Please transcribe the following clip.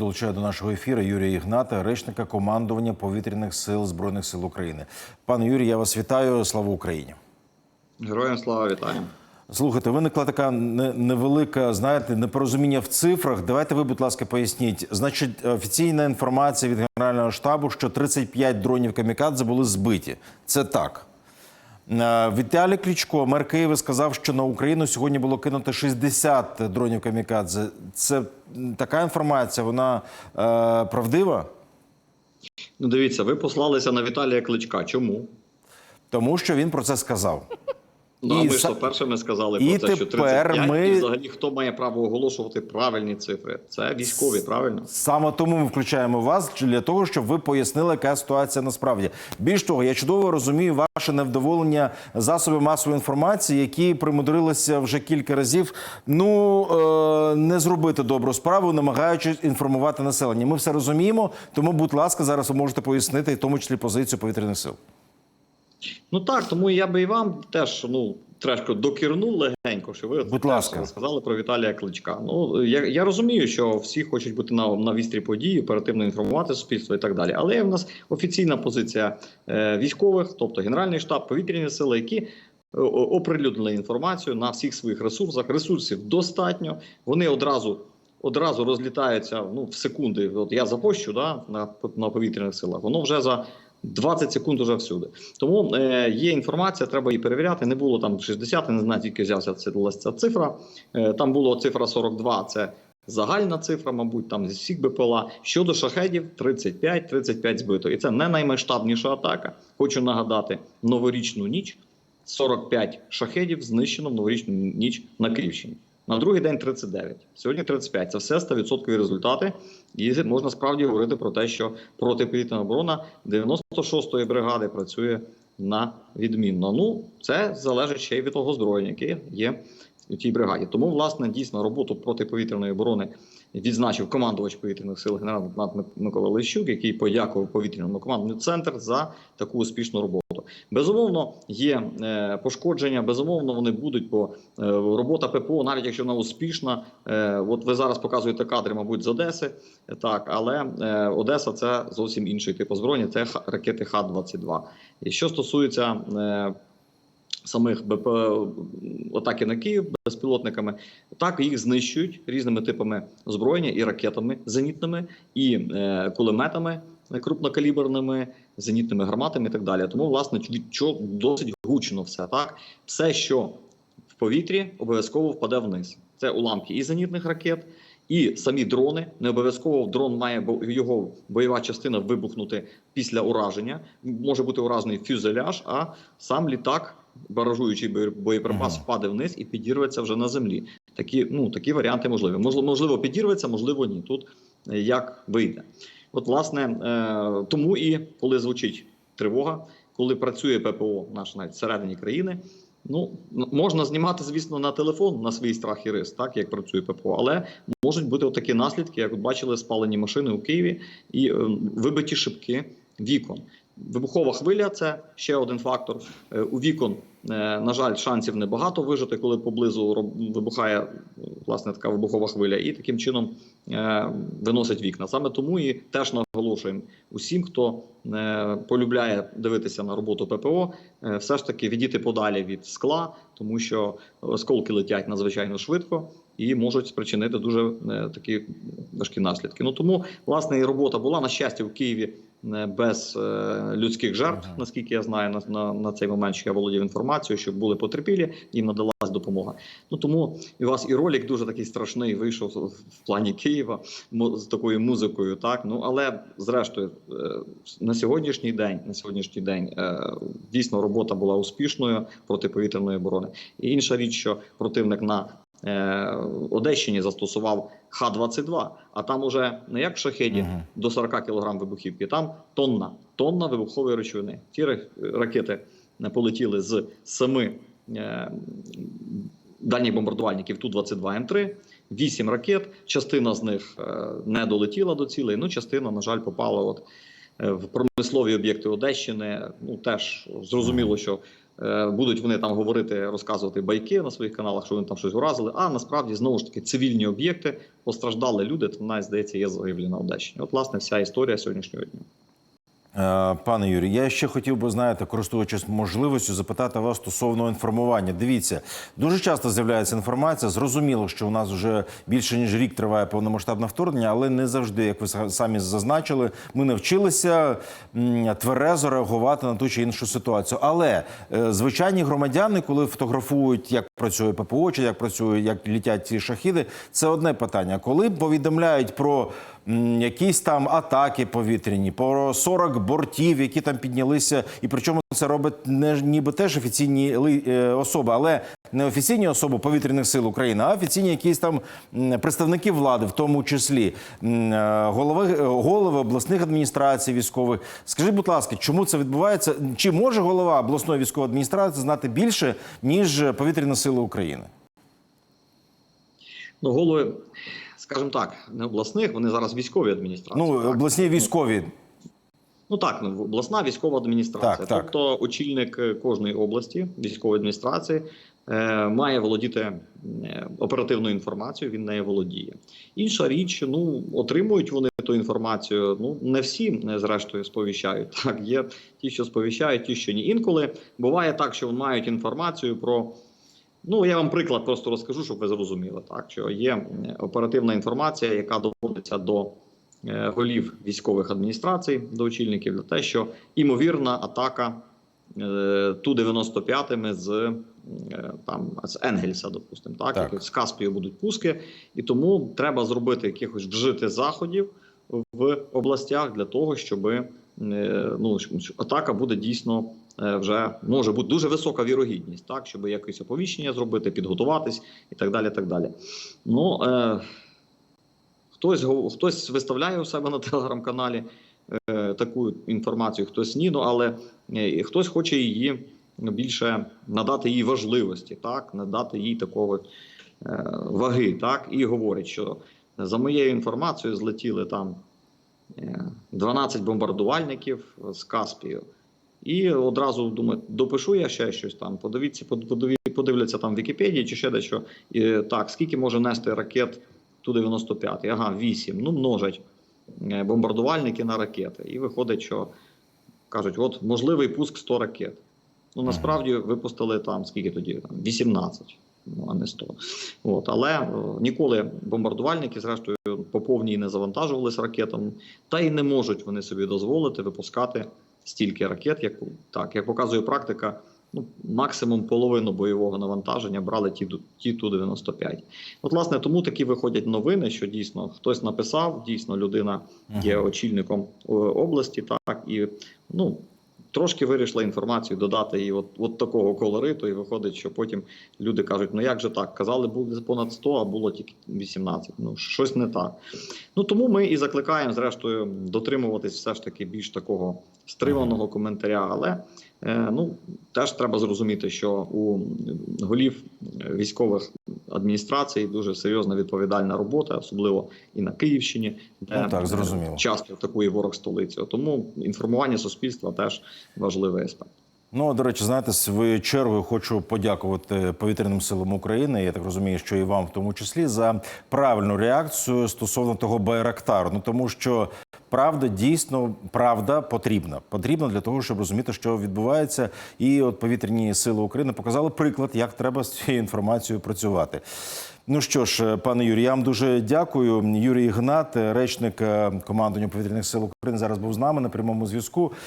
Долучаю до нашого ефіру Юрія Ігната, речника командування повітряних сил збройних сил України. Пане Юрій, я вас вітаю. Слава Україні. Героям слава вітаємо. Слухайте, виникла така невелика, знаєте, непорозуміння в цифрах. Давайте ви, будь ласка, поясніть. Значить, офіційна інформація від Генерального штабу, що 35 дронів камікадзе були збиті. Це так. Е, Віталій Кличко, мер Києва, сказав, що на Україну сьогодні було кинуто 60 дронів камікадзе. Це така інформація, вона е, правдива? Ну, дивіться, ви послалися на Віталія Кличка. Чому? Тому що він про це сказав. Ну, а І ми ж то першими сказали і про це, що тепер 35, ми- і взагалі хто має право оголошувати правильні цифри? Це військові, правильно? Саме тому ми включаємо вас для того, щоб ви пояснили, яка ситуація насправді. Більш того, я чудово розумію ваше невдоволення засоби масової інформації, які примудрилися вже кілька разів ну е, не зробити добру справу, намагаючись інформувати населення. Ми все розуміємо. Тому, будь ласка, зараз ви можете пояснити, в тому числі позицію повітряних сил. Ну так, тому я би і вам теж ну трешко докірнув легенько, що ви Будь ласка. сказали про Віталія Кличка. Ну я, я розумію, що всі хочуть бути на, на вістрі події, оперативно інформувати суспільство і так далі. Але є в нас офіційна позиція е, військових, тобто Генеральний штаб, повітряні сили, які е, оприлюднили інформацію на всіх своїх ресурсах. Ресурсів достатньо. Вони одразу. Одразу розлітаються ну в секунди. От я запощу да, на, на повітряних силах. Воно вже за 20 секунд уже всюди. Тому е, є інформація, треба її перевіряти. Не було там 60, не знаю, звідки взявся ця, цифра. Е, там було цифра 42, це загальна цифра, мабуть, там зі всіх БПЛА. Щодо шахедів, 35, 35 збито. І це не наймасштабніша атака. Хочу нагадати, новорічну ніч 45 шахедів знищено в новорічну ніч на Київщині. На другий день 39, сьогодні 35. Це все 100% результати. І можна справді говорити про те, що протиповітряна оборона 96-ї бригади працює на відмінно. Ну, це залежить ще й від того зброєння, яке є у тій бригаді. Тому, власне, дійсно роботу протиповітряної оборони відзначив командувач повітряних сил генерал-лейтенант Микола Лещук, який подякував повітряному командному центр за таку успішну роботу. Безумовно, є е, пошкодження. Безумовно, вони будуть, бо е, робота ППО, навіть якщо вона успішна, е, от ви зараз показуєте кадри, мабуть, з Одеси, так, але Одеса це зовсім інший тип озброєння. Це ракети Х-22. І що стосується самих БП атаки на Київ безпілотниками, так їх знищують різними типами озброєння і ракетами зенітними, і е, кулеметами крупнокаліберними, зенітними гарматами і так далі. Тому, власне, чого досить гучно все так. Все, що в повітрі, обов'язково впаде вниз. Це уламки і зенітних ракет. І самі дрони не обов'язково дрон має його бойова частина вибухнути після ураження. Може бути уражений фюзеляж, а сам літак, баражуючий боєприпас, Ага. впаде вниз і підірветься вже на землі. Такі, ну, такі варіанти можливі. Можливо, підірветься, можливо, ні. Тут е, як вийде. От, власне, е, тому і коли звучить тривога, коли працює ППО наш навіть всередині країни. Ну можна знімати, звісно, на телефон на свій страх і риск, так як працює ППО, але можуть бути такі наслідки, як бачили спалені машини у Києві і е, вибиті шибки вікон. Вибухова хвиля це ще один фактор. Е, У вікон, е, на жаль, шансів небагато вижити, коли поблизу вибухає власне така вибухова хвиля, і таким чином е, виносить вікна. Саме тому і теж наголошуємо усім, хто полюбляє дивитися на роботу ППО, все ж таки відійти подалі від скла, тому що осколки летять надзвичайно швидко і можуть спричинити дуже такі важкі наслідки. Ну тому власне і робота була на щастя в Києві. Без е, людських жертв, наскільки я знаю, на, на, на цей момент, що я володів інформацією, щоб були потерпілі, їм надалась допомога. Ну тому у вас і ролик дуже такий страшний вийшов в- плані Києва з такою музикою. Так ну але зрештою е, на сьогоднішній день, на сьогоднішній день е, дійсно робота була успішною протиповітряної оборони. І інша річ, що противник на Одещині застосував Х-22, а там уже не як в шахеді Мгм. до 40 кг вибухівки, там тонна, тонна вибухової речовини. Ті ра- ракети е, полетіли з семи е, дальніх бомбардувальників Ту-22М3, вісім ракет. Частина з них е, не долетіла до цілей. Ну, частина, на жаль, попала от е, в промислові об'єкти Одещини. Ну теж зрозуміло, що е, будуть вони там говорити, розказувати байки на своїх каналах, що вони там щось уразили. А насправді знову ж таки цивільні об'єкти постраждали люди. Там навіть здається, є загиблі на Одещині. От, власне, вся історія сьогоднішнього дня. Е, Пане Юрій, я ще хотів би, знаєте, користуючись можливістю, запитати вас стосовно інформування. Дивіться, дуже часто з'являється інформація. Зрозуміло, що у нас вже більше ніж рік триває повномасштабне вторгнення, але не завжди, як ви самі зазначили, ми навчилися тверезо реагувати на ту чи іншу ситуацію. Але е, звичайні громадяни, коли фотографують, як працює ППО, чи як працює, як літять ці шахіди, це одне питання. Коли повідомляють про якісь там атаки повітряні, про 40 бортів, які там піднялися, і причому це робить не ніби теж офіційні е, особи, але не офіційні особи повітряних сил України, а офіційні якісь там представники влади, в тому числі е, голови, е, голови обласних адміністрацій військових. Скажіть, будь ласка, чому це відбувається? Чи може голова обласної військової адміністрації знати більше ніж повітряні сили України? Ну, голови, скажімо так, не обласних, вони зараз військові адміністрації. Ну, так? обласні військові. Ну так, ну, обласна військова адміністрація. Так, так. Тобто очільник е, кожної області військової адміністрації е, має володіти е, оперативною інформацією, він нею володіє. Інша річ, ну отримують вони ту інформацію. Ну не всі е, зрештою сповіщають. Так, є ті, що сповіщають, ті, що ні. Інколи буває так, що мають інформацію про. Ну, я вам приклад просто розкажу, щоб ви зрозуміли, так що є оперативна інформація, яка доводиться до е, голів військових адміністрацій, до очільників, для те, що імовірна атака е, ту 95 ми з е, там з Енгельса, допустимо, так, Так. з Каспію будуть пуски, і тому треба зробити якихось вжити заходів в областях для того, щоб е, ну, атака буде дійсно е, вже може бути дуже висока вірогідність, так, щоб якесь оповіщення зробити, підготуватись і так далі. Так далі. Ну, е, хтось, хтось виставляє у себе на телеграм-каналі е, таку інформацію, хтось ні, ну, але е, хтось хоче її більше надати їй важливості, так, надати їй такого е, ваги, так, і говорить, що за моєю інформацією злетіли там е, 12 бомбардувальників з Каспію. І одразу думаю, допишу я ще щось там. Подивіться, под- подивляться там в Вікіпедії чи ще дещо. І, так, скільки може нести ракет Ту-95? Ага, 8. Ну, множать е, бомбардувальники на ракети. І виходить, що кажуть, от можливий пуск 100 ракет. Ну насправді випустили там скільки тоді? Там 18, ну а не 100. От, але е, ніколи бомбардувальники, зрештою, по повній не завантажувалися ракетами, та й не можуть вони собі дозволити випускати стільки ракет, як так, як показує практика. Ну, максимум половину бойового навантаження брали ті, ті Ту-95. От, власне, тому такі виходять новини, що дійсно хтось написав, дійсно людина є очільником е, області, так і ну. Трошки вирішила інформацію додати її от, от такого колориту, і виходить, що потім люди кажуть: ну як же так? Казали, буде понад 100, а було тільки 18. Ну щось не так. Ну тому ми і закликаємо, зрештою, дотримуватись все ж таки більш такого стриманого коментаря. Але е, ну теж треба зрозуміти, що у голів е, військових адміністрацій дуже серйозна відповідальна робота, особливо і на Київщині, де Ну, так, е, зрозуміло. часто атакує ворог столицю. Тому інформування суспільства теж важливий аспект. Ну, до речі, знаєте, своєю чергою хочу подякувати повітряним силам України. Я так розумію, що і вам в тому числі за правильну реакцію стосовно того Байрактару. Ну тому що правда дійсно правда потрібна. Потрібна для того, щоб розуміти, що відбувається. І от повітряні сили України показали приклад, як треба з цією інформацією працювати. Ну що ж, пане Юрій, я вам дуже дякую. Юрій Гнат, речник е, командування повітряних сил України, зараз був з нами на прямому зв'язку.